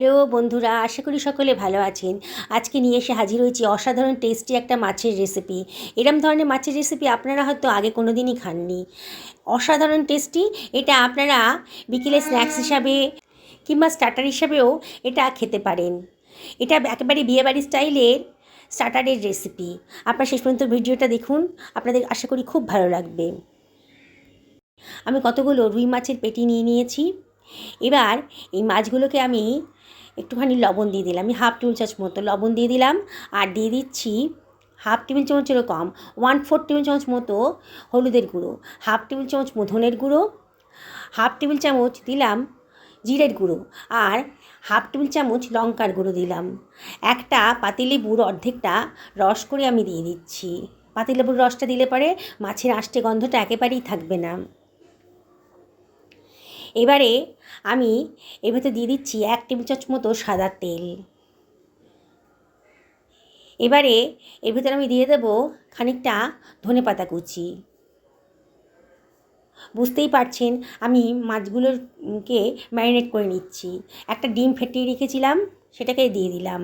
Hello বন্ধুরা, আশা করি সকলে ভালো আছেন। আজকে নিয়ে এসে হাজির হয়েছি অসাধারণ টেস্টি একটা মাছের রেসিপি এরম ধরনের মাছের রেসিপি আপনারা হয়তো আগে কোনো দিনই খাননি। অসাধারণ টেস্টি এটা আপনারা বিকেলে স্ন্যাক্স হিসাবে কিংবা স্টার্টার হিসাবেও এটা খেতে পারেন। এটা একেবারে বিয়েবাড়ি স্টাইলের স্টার্টারের রেসিপি আপনারা শেষ পর্যন্ত ভিডিওটা দেখুন, আপনাদের আশা করি খুব ভালো লাগবে। আমি কতগুলো রুই মাছের পেটি নিয়ে নিয়েছি। এবার এই মাছগুলোকে আমি একটুখানি লবণ দিয়ে দিলাম। আমি হাফ টেবিল চামচ মতো লবণ দিয়ে দিলাম আর দিয়ে দিচ্ছি হাফ টেবিল চামচেরও কম ওয়ান ফোর টেবিল চামচ মতো হলুদের গুঁড়ো, হাফ টেবিল চামচ ধনের গুঁড়ো, হাফ টেবিল চামচ দিলাম জিরের গুঁড়ো আর হাফ টেবিল চামচ লঙ্কার গুঁড়ো দিলাম। একটা পাতিলেবুর অর্ধেকটা রস করে আমি দিয়ে দিচ্ছি। পাতিলেবুর রসটা দিলে পরে মাছের আষ্টে গন্ধটা একেবারেই থাকবে না। এবারে আমি এর ভেতর দিয়ে দিচ্ছি এক টেবিল চামচ মতো সাদা তেল। এবারে এর ভেতরে আমি দিয়ে দেবো খানিকটা ধনে পাতা কুচি। বুঝতেই পারছেন, আমি মাছগুলোকে ম্যারিনেট করে নিচ্ছি। একটা ডিম ফেটিয়ে রেখেছিলাম, সেটাকে দিয়ে দিলাম।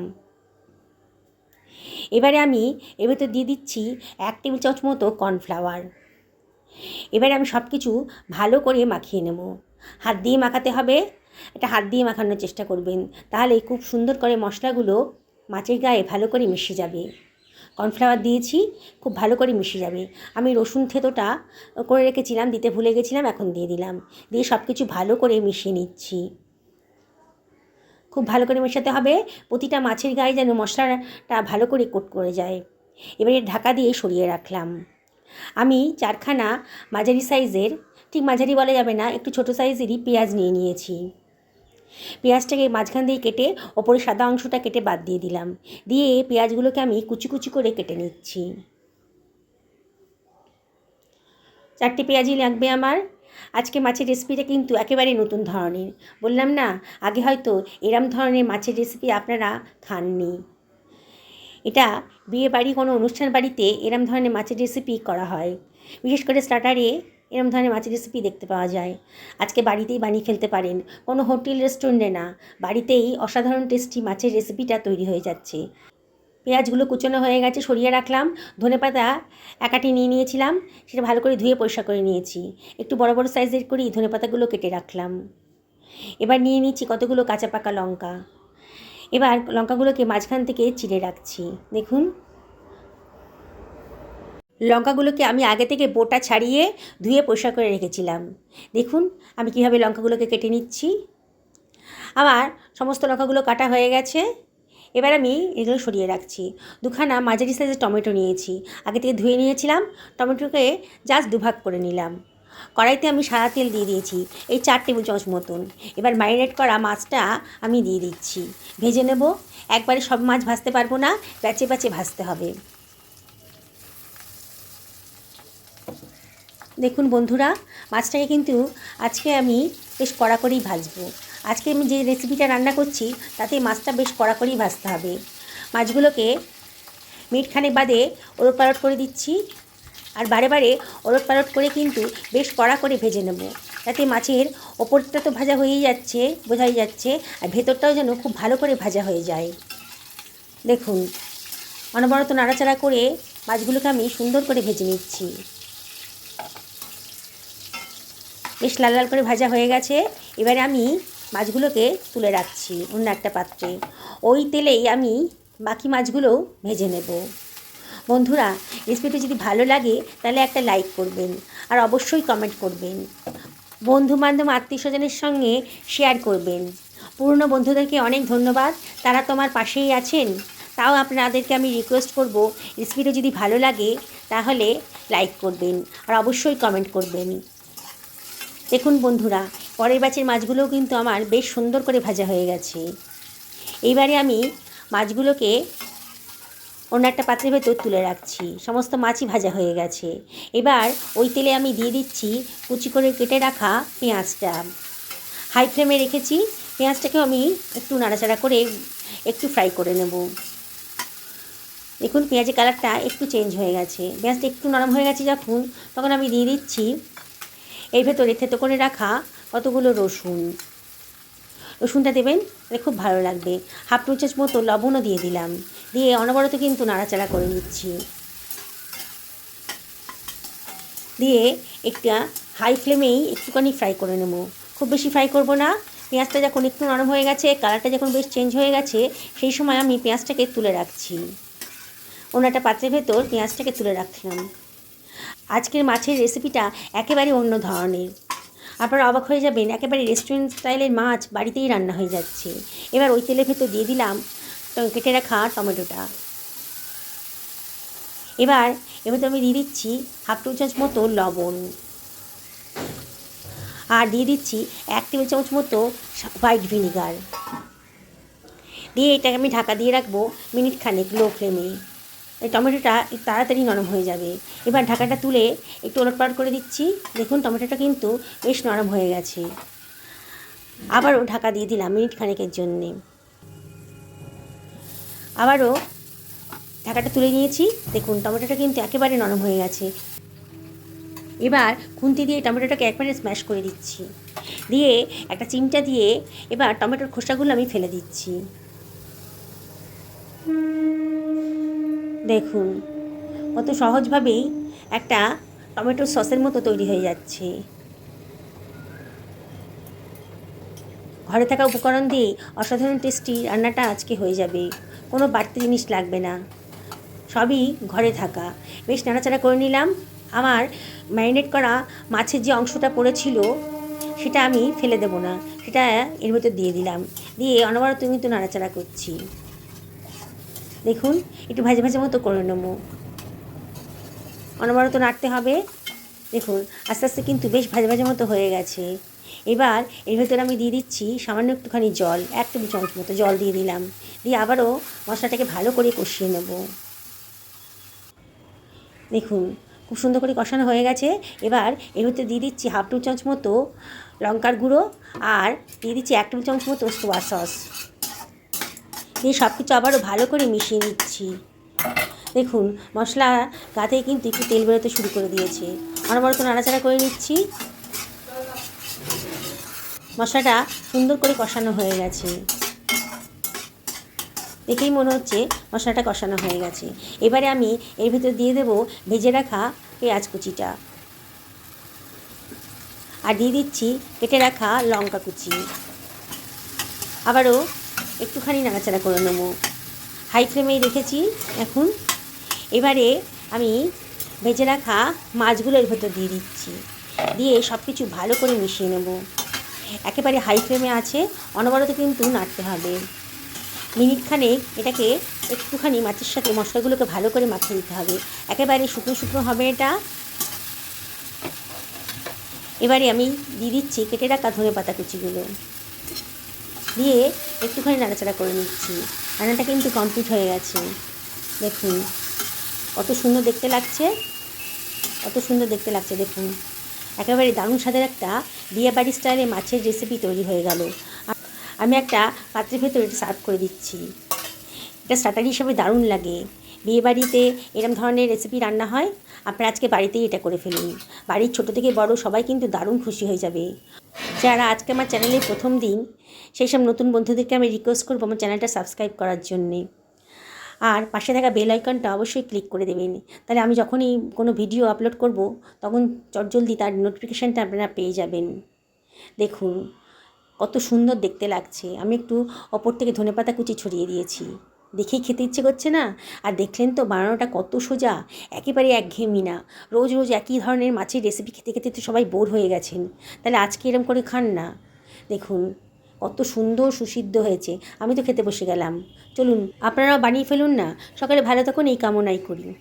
এবারে আমি এর ভেতর দিয়ে দিচ্ছি এক টেবিল চামচ মতো কর্নফ্লাওয়ার। এবারে আমি সব কিছু ভালো করে মাখিয়ে নেব। হাত দিয়ে মাখাতে হবে। এটা হাত দিয়ে মাখানোর চেষ্টা করবেন। তাহলে খুব সুন্দর করে মশলাগুলো মাছের গায়ে ভালো করে মিশে যাবে। কর্নফ্লাওয়ার দিয়েছি, খুব ভালো করে মিশে যাবে। আমি রসুন থেতোটা করে রেখেছিলাম, দিতে ভুলে গেছিলাম, এখন দিয়ে দিলাম। দিয়ে সব কিছু ভালো করে মিশিয়ে নিচ্ছি। খুব ভালো করে মেশাতে হবে। প্রতিটা মাছের গায়ে যেন মশলাটা ভালো করে কোট করে যায়। এবারে ঢাকা দিয়ে সরিয়ে রাখলাম। আমি চারখানা মাঝারি সাইজের, ঠিক মাঝারি বলা যাবে না, একটু ছোটো সাইজেরই পেঁয়াজ নিয়ে নিয়েছি। পেঁয়াজটাকে মাঝখান দিয়ে কেটে, ওপরে সাদা অংশটা কেটে বাদ দিয়ে দিলাম। দিয়ে পেঁয়াজগুলোকে আমি কুচি কুচি করে কেটে নিচ্ছি। চারটে পেঁয়াজই লাগবে আমার। আজকে মাছের রেসিপিটা কিন্তু একেবারে নতুন ধরনের। বললাম না, আগে হয়তো এরম ধরনের মাছের রেসিপি আপনারা খাননি। এটা বিয়ে বাড়ি কোনো অনুষ্ঠান বাড়িতে এরম ধরনের মাছের রেসিপি করা হয়। বিশেষ করে স্টার্টারে এরম ধরনের মাছের রেসিপি দেখতে পাওয়া যায়। আজকে বাড়িতেই বানিয়ে ফেলতে পারেন। কোনো হোটেল রেস্টুরেন্টে না। বাড়িতেই অসাধারণ টেস্টি মাছের রেসিপিটা তৈরি হয়ে যাচ্ছে। পেঁয়াজগুলো কুচনো হয়ে গেছে, সরিয়ে রাখলাম। ধনে পাতা একাটি নিয়ে নিয়েছিলাম। সেটা ভালো করে ধুয়ে পরিষ্কার করে নিয়েছি। একটু বড় বড় সাইজের করেই ধনে পাতাগুলো কেটে রাখলাম। এবার নিয়ে নিচ্ছি কতগুলো কাঁচা পাকা লঙ্কা। এবার লঙ্কাগুলোকে মাঝখান থেকে চিড়ে রাখছি। দেখুন। লঙ্কাগুলোকে আমি আগে থেকে বোটা ছাড়িয়ে ধুয়ে পরিষ্কার করে রেখেছিলাম। দেখুন, আমি কীভাবে লঙ্কাগুলোকে কেটে নিচ্ছি। আমার সমস্ত লঙ্কাগুলো কাটা হয়ে গেছে। এবার আমি এগুলো সরিয়ে রাখছি। দুখানা মাঝারি সাইজের টমেটো নিয়েছি। আগে থেকে ধুয়ে নিয়েছিলাম। টমেটোকে জাস্ট দুভাগ করে নিলাম। কড়াইতে আমি সাদা তেল দিয়ে দিয়েছি, এই চার টেবিল চামচ মতন। এবার ম্যারিনেট করা মাছটা আমি দিয়ে দিচ্ছি। ভেজে নেব, একবারে সব মাছ ভাজতে পারব না, প্যাচে প্যাচে ভাজতে হবে। দেখুন বন্ধুরা, মাছটাকে কিন্তু আজকে আমি বেশ কড়া করেই ভাজবো। আজকে আমি যে রেসিপিটা রান্না করছি, তাতে মাছটা বেশ কড়া করেই ভাজতে হবে। মাছগুলোকে মিটখানে বাদে ওলট পালট করে দিচ্ছি। আর বারে বারে ওলট পালট করে কিন্তু বেশ কড়া করে ভেজে নেব। যাতে মাছের ওপরটা তো ভাজা হয়েই যাচ্ছে, বোঝাই যাচ্ছে, আর ভেতরটাও যেন খুব ভালো করে ভাজা হয়ে যায়। দেখুন, অনবরত নাড়াচাড়া করে মাছগুলোকে আমি সুন্দর করে ভেজে নিচ্ছি। বেশ লাল লাল করে ভাজা হয়ে গেছে। এবারে আমি মাছগুলোকে তুলে রাখছি অন্য একটা পাত্রে। ওই তেলেই আমি বাকি মাছগুলো ভেজে নেব। বন্ধুরা, রেসিপিটি যদি ভালো লাগে, তাহলে একটা লাইক করবেন আর অবশ্যই কমেন্ট করবেন। বন্ধু বান্ধব আত্মীয় স্বজনের সঙ্গে শেয়ার করবেন। পুরনো বন্ধুদেরকে অনেক ধন্যবাদ। তারা তোমার পাশেই আছেন। তাও আপনাদেরকে আমি রিকোয়েস্ট করব, রেসিপিটা যদি ভালো লাগে, তাহলে লাইক করবেন আর অবশ্যই কমেন্ট করবেন। দেখুন বন্ধুরা, পরের ব্যাচের মাছগুলোও কিন্তু আমার বেশ সুন্দর করে ভাজা হয়ে গেছে। এইবারে আমি মাছগুলোকে অন্য একটা পাত্রের ভেতর তুলে রাখছি। সমস্ত মাছই ভাজা হয়ে গেছে। এবার ওই তেলে আমি দিয়ে দিচ্ছি কুচি করে কেটে রাখা পেঁয়াজটা। হাই ফ্লেমে রেখেছি। পেঁয়াজটাকে আমি একটু নাড়াচাড়া করে একটু ফ্রাই করে নেব। দেখুন পেঁয়াজের কালারটা একটু চেঞ্জ হয়ে গেছে। পেঁয়াজটা একটু নরম হয়ে গেছে যখন, তখন আমি দিয়ে দিচ্ছি এর ভেতরে থেতো করে রাখা কতগুলো রসুন। রসুনটা দেবেন খুব ভালো লাগবে। হাফ টু চামচ মতো লবণও দিয়ে দিলাম। দিয়ে অনবরত কিন্তু নাড়াচাড়া করে নিচ্ছি। দিয়ে একটা হাই ফ্লেমেই একটুখানি ফ্রাই করে নেব। খুব বেশি ফ্রাই করব না। পেঁয়াজটা যখন একটু নরম হয়ে গেছে কালারটা যখন বেশ চেঞ্জ হয়ে গেছে, সেই সময় আমি পেঁয়াজটাকে তুলে রাখছি। অন্য একটা পাত্রের ভেতর পেঁয়াজটাকে তুলে রাখলাম। আজকের মাছের রেসিপিটা একেবারে অন্য ধরনের। আপনারা অবাক হয়ে যাবেন, একেবারে রেস্টুরেন্ট স্টাইলের মাছ বাড়িতেই রান্না হয়ে যাচ্ছে। এবার ওই তেলের ভেতর দিয়ে দিলাম কেটে রাখা টমেটোটা। এবার এবার তো আমি দিয়ে দিচ্ছি হাফ টেবিল চামচ মতো লবণ। আর দিয়ে দিচ্ছি এক টেবিল চামচ মতো হোয়াইট ভিনিগার দিয়ে এটাকে আমি ঢাকা দিয়ে রাখব মিনিট খানেক লো ফ্লেমে টমেটোটা তাড়াতাড়ি নরম হয়ে যাবে। এবার ঢাকাটা তুলে একটু ওলটপালট করে দিচ্ছি। দেখুন, টমেটোটা কিন্তু বেশ নরম হয়ে গেছে। আবারও ঢাকা দিয়ে দিলাম মিনিট খানেকের জন্যে। আবারও ঢাকাটা তুলে নিয়েছি। দেখুন, টমেটোটা কিন্তু একেবারে নরম হয়ে গেছে। এবার খুন্তি দিয়ে টমেটোটাকে একবারে স্ম্যাশ করে দিচ্ছি। দিয়ে একটা চিমটা দিয়ে এবার টমেটোর খোসাগুলো আমি ফেলে দিচ্ছি। দেখুন, কত সহজভাবেই একটা টমেটো সসের মতো তৈরি হয়ে যাচ্ছে। ঘরে থাকা উপকরণ দিয়ে অসাধারণ টেস্টি রান্নাটা আজকে হয়ে যাবে। কোনো বাড়তি জিনিস লাগবে না। সবই ঘরে থাকা। বেশ নাড়াচাড়া করে নিলাম। আমার ম্যারিনেট করা মাছের যে অংশটা পড়েছিল, সেটা আমি ফেলে দেবো না। সেটা এর ভেতর দিয়ে দিলাম। দিয়ে অনবরত কিন্তু নাড়াচাড়া করছি। দেখুন, একটু ভাজে ভাজে মতো করে নেব। অনবরত নাড়তে হবে। দেখুন, আস্তে আস্তে কিন্তু বেশ ভাজে ভাজে মতো হয়ে গেছে। এবার এর ভেতরে আমি দিয়ে দিচ্ছি সামান্য একটুখানি জল, এক টেবিল চামচ মতো জল দিয়ে দিলাম। দিয়ে আবারও মশলাটাকে ভালো করে কষিয়ে নেব। দেখুন, খুব সুন্দর করে কষানো হয়ে গেছে। এবার এর ভিতরে দিয়ে দিচ্ছি হাফ টু চামচ মতো লঙ্কার গুঁড়ো আর দিয়ে দিচ্ছি এক টেবিল চামচ মতো সোয়া সস। দিয়ে সব কিছু আবারও ভালো করে মিশিয়ে নিচ্ছি। দেখুন, মশলা গা থেকে কিন্তু একটু তেল বেরোতে শুরু করে দিয়েছে। অনবরত নাড়াচাড়া করে নিচ্ছি। মশলাটা সুন্দর করে কষানো হয়ে গেছে। দেখেই মনে হচ্ছে মশলাটা কষানো হয়ে গেছে। এবারে আমি এর ভিতর দিয়ে দেব ভেজে রাখা পেঁয়াজ কুচিটা। আর দিয়ে দিচ্ছি কেটে রাখা লঙ্কা কুচি। আবারও একটুখানি নাড়াচাড়া করে নেব। হাই ফ্লেমেই রেখেছি এখন। এবারে আমি ভেজে রাখা মাছগুলো এর ভেতর দিয়ে দিচ্ছি। দিয়ে সব কিছু ভালো করে মিশিয়ে নেব। একেবারে হাই ফ্লেমে আছে, অনবরত কিন্তু নাড়তে হবে। মিনিট খানেক এটাকে একটুখানি মাছের সাথে মশলাগুলোকে ভালো করে মাখিয়ে দিতে হবে। একেবারে শুকনো শুকনো হবে এটা। এবারে আমি দিয়ে দিচ্ছি কেটে রাখা ধনে পাতা কুচিগুলো। দিয়ে একটুখানি নাড়াচাড়া করে নিচ্ছি। রান্নাটা কিন্তু কমপ্লিট হয়ে গেছে। দেখুন, কত সুন্দর দেখতে লাগছে। কত সুন্দর দেখতে লাগছে, দেখুন। একেবারে দারুণ স্বাদের একটা বিয়েবাড়ি স্টাইলে মাছের রেসিপি তৈরি হয়ে গেল। আমি একটা পাত্রের ভেতরে সার্ভ করে দিচ্ছি। এটা স্টার্টার হিসাবে দারুণ লাগে। বিয়েবাড়িতে এরম ধরনের রেসিপি রান্না হয়, আপনারা আজকে বাড়িতেই এটা করে ফেলুন। বাড়ির ছোটো থেকে বড় সবাই কিন্তু দারুণ খুশি হয়ে যাবে। যারা আজকে আমার চ্যানেলের প্রথম দিন সেই সব নতুন বন্ধুদেরকে আমি রিকোয়েস্ট করব আমার চ্যানেলটা সাবস্ক্রাইব করার জন্যে। আর পাশে থাকা বেল আইকনটা অবশ্যই ক্লিক করে দেবেন। তাহলে আমি যখনই কোনো ভিডিও আপলোড করব, তখন চটজলদি তার নোটিফিকেশানটা আপনারা পেয়ে যাবেন। দেখুন, কত সুন্দর দেখতে লাগছে। আমি একটু অপর থেকে ধনেপাতা কুচি ছড়িয়ে দিয়েছি। দেখেই খেতে ইচ্ছে করছে না। আর দেখলেন তো বানানোটা কত সোজা, একেবারে একঘেয়েমি না। রোজ রোজ একই ধরনের মাছের রেসিপি খেতে খেতে তো সবাই বোর হয়ে গেছেন। তাহলে আজকে এরম করে খান না। দেখুন, কত সুন্দর সুসিদ্ধ হয়েছে। আমি তো খেতে বসে গেলাম। চলুন, আপনারাও বানিয়ে ফেলুন না। সকালে ভালো থাকুন, এই কামনাই করি।